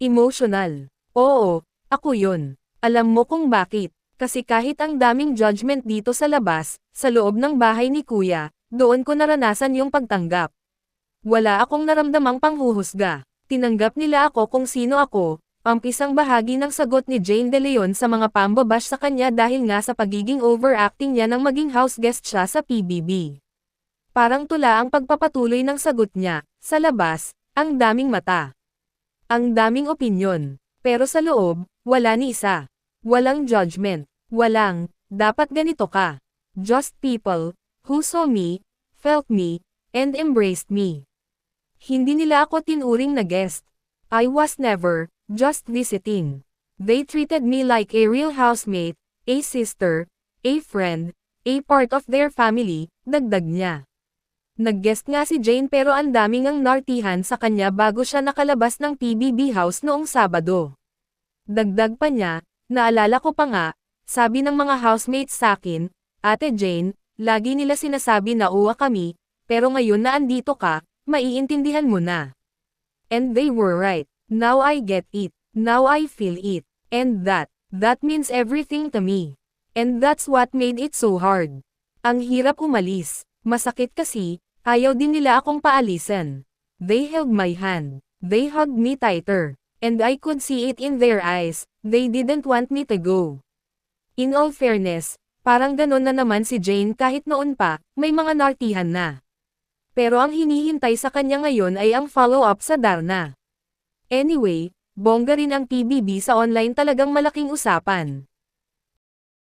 Emotional. Oo, ako yun. Alam mo kung bakit. Kasi kahit ang daming judgment dito sa labas, sa loob ng bahay ni kuya, doon ko naranasan yung pagtanggap. Wala akong naramdamang panghuhusga. Tinanggap nila ako kung sino ako, ang isang bahagi ng sagot ni Jane De Leon sa mga pambabash sa kanya dahil nga sa pagiging overacting niya nang maging house guest siya sa PBB. Parang tula ang pagpapatuloy ng sagot niya, sa labas, ang daming mata. Ang daming opinyon. Pero sa loob, wala ni isa. Walang judgment. Walang, dapat ganito ka. Just people, who saw me, felt me, and embraced me. Hindi nila ako tinuring na guest. I was never, just visiting. They treated me like a real housemate, a sister, a friend, a part of their family, dagdag niya. Nag-guest nga si Jane pero ang daming ang nartihan sa kanya bago siya nakalabas ng PBB house noong Sabado. Dagdag pa niya, naalala ko pa nga, sabi ng mga housemates sa akin, Ate Jane, lagi nila sinasabi na uwa kami, pero ngayon na andito ka, maiintindihan mo na. And they were right. Now I get it. Now I feel it. And that, that means everything to me. And that's what made it so hard. Ang hirap umalis. Masakit kasi, ayaw din nila akong paalisan. They held my hand. They hugged me tighter. And I could see it in their eyes, they didn't want me to go. In all fairness, parang ganon na naman si Jane kahit noon pa, may mga nartihan na. Pero ang hinihintay sa kanya ngayon ay ang follow-up sa Darna. Anyway, bongga rin ang PBB sa online talagang malaking usapan.